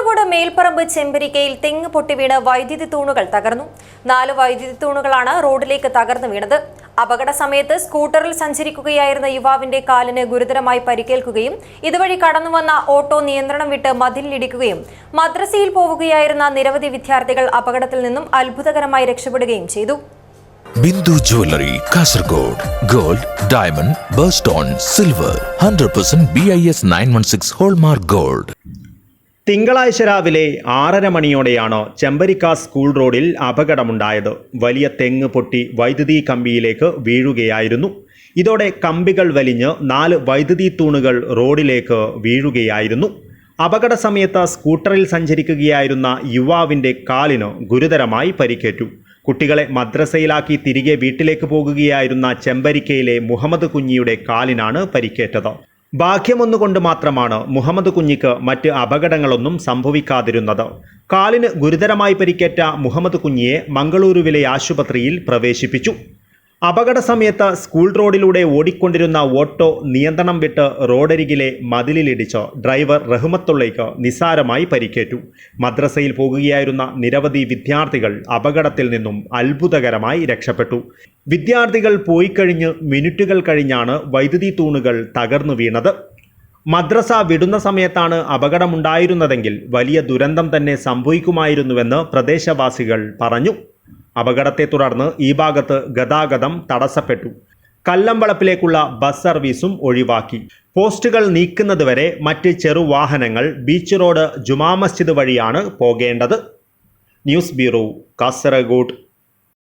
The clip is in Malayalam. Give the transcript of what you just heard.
കാസർഗോഡ് മേൽപ്പറമ്പ് ചെമ്പരിക്കയിൽ തെങ്ങ് പൊട്ടിവീണ് വൈദ്യുതി തൂണുകൾ തകർന്നു. നാല് വൈദ്യുതി തൂണുകളാണ് റോഡിലേക്ക് തകർന്നു വീണത്. അപകട സമയത്ത് സ്കൂട്ടറിൽ സഞ്ചരിക്കുകയായിരുന്ന യുവാവിന്റെ കാലിന് ഗുരുതരമായി പരിക്കേൽക്കുകയും ഇതുവഴി കടന്നുവന്ന ഓട്ടോ നിയന്ത്രണം വിട്ട് മതിലിടിക്കുകയും മദ്രസയിൽ പോവുകയായിരുന്ന നിരവധി വിദ്യാർത്ഥികൾ അപകടത്തിൽ നിന്നും അത്ഭുതകരമായി രക്ഷപ്പെടുകയും ചെയ്തു. Bindu jewellery Kasargod. Gold diamond birthstone silver. Hundred percent B I S nine one six hallmark gold. തിങ്കളാഴ്ച രാവിലെ ആറര മണിയോടെയാണ് ചെമ്പരിക്ക സ്കൂൾ റോഡിൽ അപകടമുണ്ടായത്. വലിയ തെങ്ങ് പൊട്ടി വൈദ്യുതി കമ്പിയിലേക്ക് വീഴുകയായിരുന്നു. ഇതോടെ കമ്പികൾ വലിഞ്ഞ് നാല് വൈദ്യുതി തൂണുകൾ റോഡിലേക്ക് വീഴുകയായിരുന്നു. അപകട സമയത്ത് സ്കൂട്ടറിൽ സഞ്ചരിക്കുകയായിരുന്ന യുവാവിന്റെ കാലിന് ഗുരുതരമായി പരിക്കേറ്റു. കുട്ടികളെ മദ്രസയിലാക്കി തിരികെ വീട്ടിലേക്ക് പോകുകയായിരുന്ന ചെമ്പരിക്കയിലെ മുഹമ്മദ് കുഞ്ഞിയുടെ കാലിനാണ് പരിക്കേറ്റത്. ഭാഗ്യമൊന്നുകൊണ്ട് മാത്രമാണ് മുഹമ്മദ് കുഞ്ഞിക്ക് മറ്റ് അപകടങ്ങളൊന്നും സംഭവിക്കാതിരുന്നത്. കാലിന് ഗുരുതരമായി പരിക്കേറ്റ മുഹമ്മദ് കുഞ്ഞിയെ മംഗളൂരുവിലെ ആശുപത്രിയിൽ പ്രവേശിപ്പിച്ചു. അപകട സമയത്ത് സ്കൂൾ റോഡിലൂടെ ഓടിക്കൊണ്ടിരുന്ന ഓട്ടോ നിയന്ത്രണം വിട്ട് റോഡരികിലെ മതിലിലിടിച്ച് ഡ്രൈവർ റഹ്മത്തുള്ളയ്ക്ക് നിസാരമായി പരിക്കേറ്റു. മദ്രസയിൽ പോകുകയായിരുന്ന നിരവധി വിദ്യാർത്ഥികൾ അപകടത്തിൽ നിന്നും അത്ഭുതകരമായി രക്ഷപ്പെട്ടു. വിദ്യാർത്ഥികൾ പോയി പോയിക്കഴിഞ്ഞ് മിനിറ്റുകൾ കഴിഞ്ഞാണ് വൈദ്യുതി തൂണുകൾ തകർന്നു വീണത്. മദ്രസ വിടുന്ന സമയത്താണ് അപകടമുണ്ടായിരുന്നതെങ്കിൽ വലിയ ദുരന്തം തന്നെ സംഭവിക്കുമായിരുന്നുവെന്ന് പ്രദേശവാസികൾ പറഞ്ഞു. അപകടത്തെ തുടർന്ന് ഈ ഭാഗത്ത് ഗതാഗതം തടസ്സപ്പെട്ടു. കല്ലമ്പളപ്പിലേക്കുള്ള ബസ് സർവീസും ഒഴിവാക്കി. പോസ്റ്റുകൾ നീക്കുന്നതുവരെ മറ്റ് ചെറുവാഹനങ്ങൾ ബീച്ച് റോഡ് ജുമാ മസ്ജിദ് വഴിയാണ് പോകേണ്ടത്. News bureau Kasargod.